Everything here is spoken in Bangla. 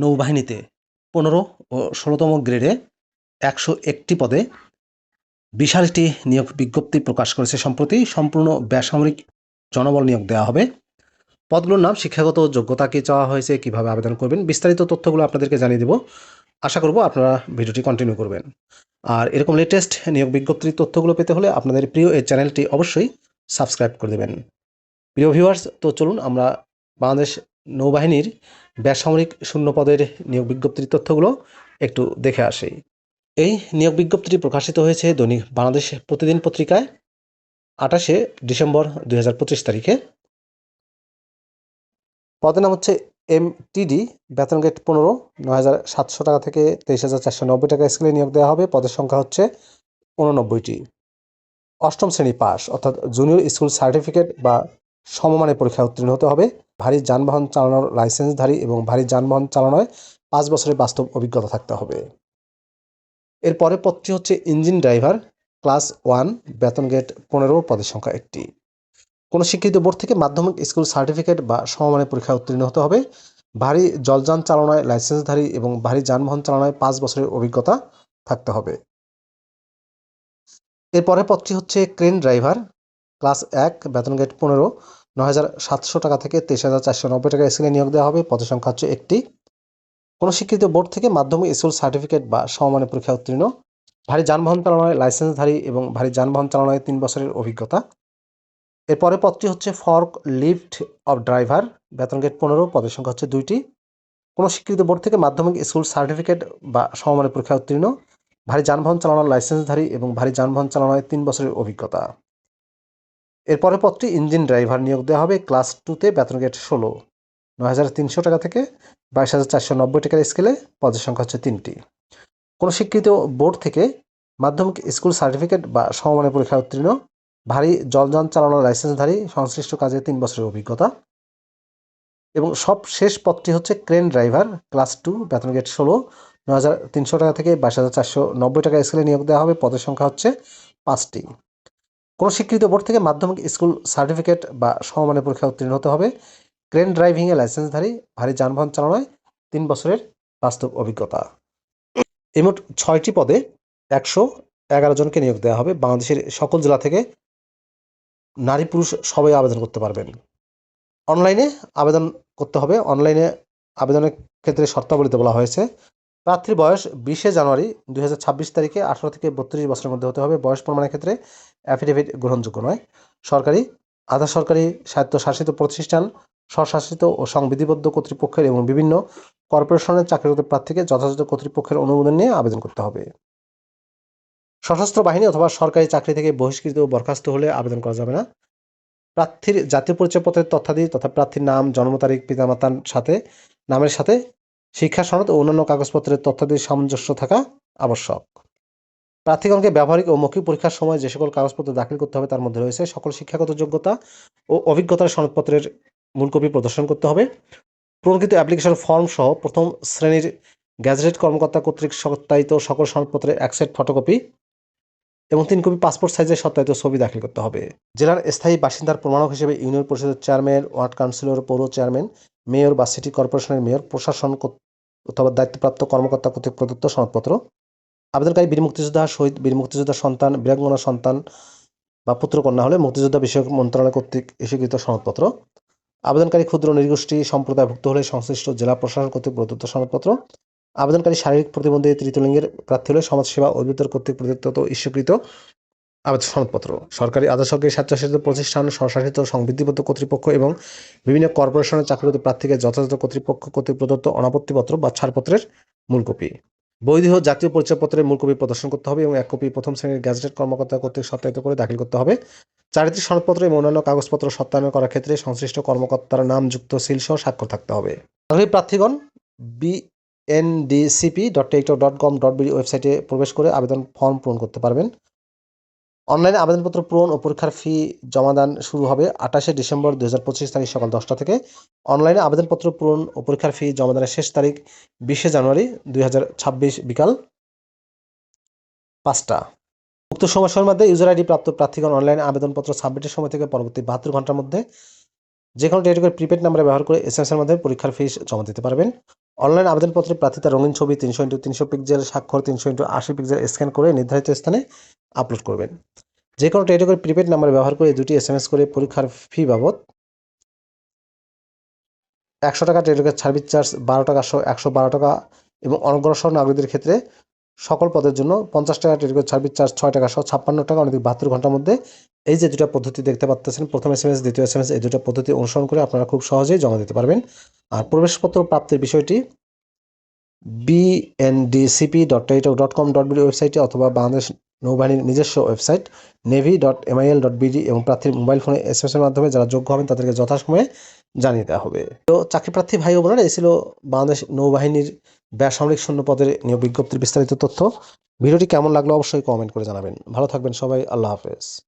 নৌবাহিনীতে পনেরো ও ষোলোতম গ্রেডে একশো একটি পদে বিশাল একটি নিয়োগ বিজ্ঞপ্তি প্রকাশ করেছে। সম্প্রতি সম্পূর্ণ বেসামরিক জনবল নিয়োগ দেওয়া হবে। পদগুলোর নাম, শিক্ষাগত যোগ্যতা কি চাওয়া হয়েছে, কীভাবে আবেদন করবেন, বিস্তারিত তথ্যগুলো আপনাদেরকে জানিয়ে দেব। আশা করব আপনারা ভিডিওটি কন্টিনিউ করবেন। আর এরকম লেটেস্ট নিয়োগ বিজ্ঞপ্তির তথ্যগুলো পেতে হলে আপনাদের প্রিয় এই চ্যানেলটি অবশ্যই সাবস্ক্রাইব করে দেবেন। প্রিয় ভিউয়ার্স তো চলুন আমরা বাংলাদেশ নৌবাহিনীর বেসামরিক শূন্যপদের নিয়োগ বিজ্ঞপ্তির তথ্যগুলো একটু দেখে আসি। এই নিয়োগ বিজ্ঞপ্তিটি প্রকাশিত হয়েছে দৈনিক বাংলাদেশ প্রতিদিন পত্রিকায়, আঠাশে ডিসেম্বর দুই হাজার পঁচিশ তারিখে। পদের নাম হচ্ছে এম টিডি বেতন গেট পনেরো, নয় হাজার সাতশো টাকা থেকে তেইশ হাজার চারশো নব্বই টাকা স্কেলে নিয়োগ দেওয়া হবে। পদের সংখ্যা হচ্ছে উননব্বইটি। অষ্টম শ্রেণি পাস, অর্থাৎ জুনিয়র স্কুল সার্টিফিকেট বা সমমানের পরীক্ষায় উত্তীর্ণ হতে হবে। ভারী যানবাহন চালানোর লাইসেন্সধারী এবং ভারী যানবাহন চালানোয় পাঁচ বছরের বাস্তব অভিজ্ঞতা থাকতে হবে। এর পরের পদটি হচ্ছে ইঞ্জিন ড্রাইভার, ক্লাস ওয়ান, বেতন গেট পনেরো, পদের সংখ্যা একটি। কোনো স্বীকৃত বোর্ড থেকে মাধ্যমিক স্কুল সার্টিফিকেট বা সমমানের পরীক্ষায় উত্তীর্ণ হতে হবে। ভারী জলযান চালনায় লাইসেন্সধারী এবং ভারী যানবাহন চালনায় পাঁচ বছরের অভিজ্ঞতা থাকতে হবে। এরপরের পদটি হচ্ছে ক্রেন ড্রাইভার ক্লাস এক, বেতন গেট পনেরো ন হাজার সাতশো টাকা থেকে তেইশ হাজার চারশো নব্বই টাকা স্কেলে নিয়োগ দেওয়া হবে। পদের সংখ্যা হচ্ছে একটি। কোনো স্বীকৃত বোর্ড থেকে মাধ্যমিক স্কুল সার্টিফিকেট বা সমমানের পরীক্ষা উত্তীর্ণ। ভারী যানবাহন চালনায় লাইসেন্সধারী এবং ভারী যানবাহন চালনায় তিন বছরের অভিজ্ঞতা। এর পরের পদটি হচ্ছে ফর্ক লিফট অফ ড্রাইভার, বেতন গেট পনেরো, পদের সংখ্যা হচ্ছে দুইটি। কোনো স্বীকৃত বোর্ড থেকে মাধ্যমিক স্কুল সার্টিফিকেট বা সমমানের পরীক্ষা উত্তীর্ণ। ভারী যানবাহন চালানোর লাইসেন্সধারী এবং ভারী যানবাহন চালানোয় তিন বছরের অভিজ্ঞতা। এর পরের পদটি ইঞ্জিন ড্রাইভার নিয়োগ দেওয়া হবে ক্লাস টুতে বেতন গেট ষোলো। নয় হাজার তিনশো টাকা থেকে বাইশ হাজার চারশো নব্বই টাকার স্কেলে পদের সংখ্যা হচ্ছে তিনটি। কোনো স্বীকৃত বোর্ড থেকে মাধ্যমিক স্কুল সার্টিফিকেট বা সমমানের পরীক্ষায় উত্তীর্ণ, ভারী জলযান চালানোর লাইসেন্সধারী, সংশ্লিষ্ট কাজে তিন বছরের অভিজ্ঞতা এবং সব শেষ পদটি হচ্ছে ক্রেন ড্রাইভার, ক্লাস টু, বেতন গেট ষোলো। নয় হাজার তিনশো টাকা থেকে বাইশ হাজার চারশো নব্বই টাকা স্কেলে নিয়োগ দেওয়া হবে, পদের সংখ্যা হচ্ছে পাঁচটি। কোনো স্বীকৃত বোর্ড থেকে মাধ্যমিক স্কুল সার্টিফিকেট বা সমমানের পরীক্ষা উত্তীর্ণ হতে হবে। ক্রেন ড্রাইভিংয়ে লাইসেন্সধারী, ভারী যানবাহন চালানোয় তিন বছরের বাস্তব অভিজ্ঞতা। এই মোট ছয়টি পদে একশো এগারো জনকে নিয়োগ দেওয়া হবে। বাংলাদেশের সকল জেলা থেকে নারী পুরুষ সবাই আবেদন করতে পারবেন। অনলাইনে আবেদন করতে হবে। অনলাইনে আবেদনের ক্ষেত্রে শর্তাবলীতে বলা হয়েছে প্রার্থীর বয়স বিশে জানুয়ারি দুই হাজার ছাব্বিশ তারিখে আঠারো থেকে বত্রিশ বছরের মধ্যে হতে হবে। বয়স প্রমাণের ক্ষেত্রে অ্যাফিডেভিট গ্রহণযোগ্য নয়। সরকারি, আধা সরকারি স্বায়ত্তশাসিত প্রতিষ্ঠান, স্বশাসিত ও সংবিধিবদ্ধ কর্তৃপক্ষের এবং বিভিন্ন কর্পোরেশনের চাকরিরত প্রার্থীকে যথাযথ কর্তৃপক্ষের অনুমোদন নিয়ে আবেদন করতে হবে। সশস্ত্র বাহিনী অথবা সরকারি চাকরি থেকে বহিষ্কৃত ও বরখাস্ত হলে আবেদন করা যাবে না। প্রার্থীর জাতীয় পরিচয়পত্রের তথ্যাদি তথা প্রার্থীর নাম, জন্ম তারিখ, পিতামাতার সাথে, নামের সাথে শিক্ষা সনদ ও অন্যান্য কাগজপত্রের তথ্যাদির সামঞ্জস্য থাকা আবশ্যক। প্রার্থীগণকে ব্যবহারিক ও মৌখিক পরীক্ষার সময় যে সকল কাগজপত্র দাখিল করতে হবে তার মধ্যে রয়েছে সকল শিক্ষাগত যোগ্যতা ও অভিজ্ঞতার সনদপত্রের মূলকপি প্রদর্শন করতে হবে। প্রণকৃত অ্যাপ্লিকেশন ফর্ম সহ প্রথম শ্রেণির গ্যাজেটেড কর্মকর্তা কর্তৃক সত্যায়িত সকল সনদপত্রের এক সেট ফটোকপি এবং তিন কপি পাসপোর্ট সাইজের সত্যায়িত ছবি দাখিল করতে হবে। জেলার স্থায়ী বাসিন্দার প্রমাণক হিসেবে ইউনিয়ন পরিষদের চেয়ারম্যান ওয়ার্ড কাউন্সিলর পৌর চেয়ারম্যান মেয়র বা সিটি কর্পোরেশনের মেয়র প্রশাসন অথবা দায়িত্বপ্রাপ্ত কর্মকর্তা কর্তৃক প্রদত্ত সনদপত্র, আবেদনকারী বীর মুক্তিযোদ্ধা, শহীদ বীর মুক্তিযোদ্ধা সন্তান, বীরাঙ্গনা সন্তান বা পুত্রকন্যা হলে মুক্তিযোদ্ধা বিষয়ক মন্ত্রণালয় কর্তৃক ইস্যুকৃত সনদপত্র, আবেদনকারী ক্ষুদ্র নৃগোষ্ঠী সম্প্রদায়ভুক্ত হলে সংশ্লিষ্ট জেলা প্রশাসন কর্তৃক প্রদত্ত সনদপত্র আবেদনকারী শারীরিক প্রতিবন্ধী তৃতীয় লিঙ্গের প্রার্থী হলে সমাজসেবা অধিদপ্তর কর্তৃক প্রদত্ত ইস্যুকৃত আবেদন সনদপত্র। সরকারি আধা সরকারি প্রতিষ্ঠান, স্বশাসিত সংবিধিবদ্ধ কর্তৃপক্ষ এবং বিভিন্ন কর্পোরেশনের চাকরিরত প্রার্থীকে যথাযথ কর্তৃপক্ষ কর্তৃক প্রদত্ত অনাপত্তিপত্র বা ছাড়পত্রের মূল কপি। বৈধ জাতীয় পরিচয়পত্রের মূল কপি প্রদর্শন করতে হবে এবং এক কপি প্রথম শ্রেণির গ্যাজেটেড কর্মকর্তা কর্তৃক সত্যায়িত করে দাখিল করতে হবে। চারিত্রিক সনদপত্র এবং অন্যান্য কাগজপত্র সত্যায়ন করার ক্ষেত্রে সংশ্লিষ্ট কর্মকর্তার নাম, যুক্ত সিল সহ স্বাক্ষর থাকতে হবে। আগ্রহী প্রার্থীগণ, B NDCP dot Teletalk dot com dot BD ওয়েবসাইটে প্রবেশ করে আবেদন ফর্ম পূরণ করতে পারবেন। অনলাইনে আবেদনপত্র পূরণ ও পরীক্ষার ফি জমাদান শুরু হবে আঠাশে ডিসেম্বর দু হাজার পঁচিশ তারিখ সকাল দশটা থেকে। অনলাইনে আবেদনপত্র পূরণ ও পরীক্ষার ফি জমাদানের শেষ তারিখ বিশে জানুয়ারি দুই হাজার ছাব্বিশ বিকাল পাঁচটা। উক্ত সময়সীমার মধ্যে ইউজার আইডি প্রাপ্ত প্রার্থীগণ অনলাইনে আবেদনপত্র সাবমিটের সময় থেকে পরবর্তী বাহাত্তর ঘণ্টার মধ্যে যে কোনো টেলিটকের প্রিপেড নাম্বারে ব্যবহার করে এস এর মাধ্যমে পরীক্ষার ফি জমা দিতে পারবেন। অনলাইন আবেদনপত্রে প্রার্থী তার রঙিন ছবি তিনশো ইন্টু তিনশো পিক্সেল, স্বাক্ষর তিনশো ইন্টু আশি পিক্সেল স্ক্যান করে নির্ধারিত স্থানে আপলোড করবেন। যে কোনো টেলিটকের প্রিপেড নাম্বার ব্যবহার করে দুটি এস এম এস করে পরীক্ষার ফি বাবদ একশো টাকা টেলিটকের সার্ভিস চার্জ বারো টাকা একশো বারো টাকা এবং অনগ্রসর নাগরিকদের ক্ষেত্রে সকল পদের জন্য পঞ্চাশ টাকা টেলিটকের সার্ভিস চার্জ ছয় টাকা সহ ছাপ্পান্ন টাকা অনেক বাহাত্তর ঘণ্টার মধ্যে। এই যে দুটো পদ্ধতি দেখতে পাচ্ছেন প্রথম এস এম এস দ্বিতীয় এস এম এস এই দুটো পদ্ধতি অনুসরণ করে আপনারা খুব সহজেই জমা দিতে পারবেন। আর প্রবেশপত্র প্রাপ্তির বিষয়টি BNDCP dot Teletalk dot com dot BD ওয়েবসাইটে অথবা বাংলাদেশ নৌবাহিনীর নিজস্ব website navy dot MIL dot BD এবং প্রার্থীর মোবাইল ফোনে এস এর মাধ্যমে যারা যোগ্য হবেন তাদেরকে যথাসময়ে জানিয়ে দেওয়া হবে। তো চাকরি প্রার্থী ভাই ও বোনেরা, এই ছিল বাংলাদেশ নৌবাহিনীর বেসামরিক শূন্য পদের নিয়োগ বিজ্ঞপ্তির বিস্তারিত তথ্য। ভিডিওটি কেমন লাগল অবশ্যই কমেন্ট করে জানাবেন। ভালো থাকবেন সবাই, আল্লাহ হাফেজ।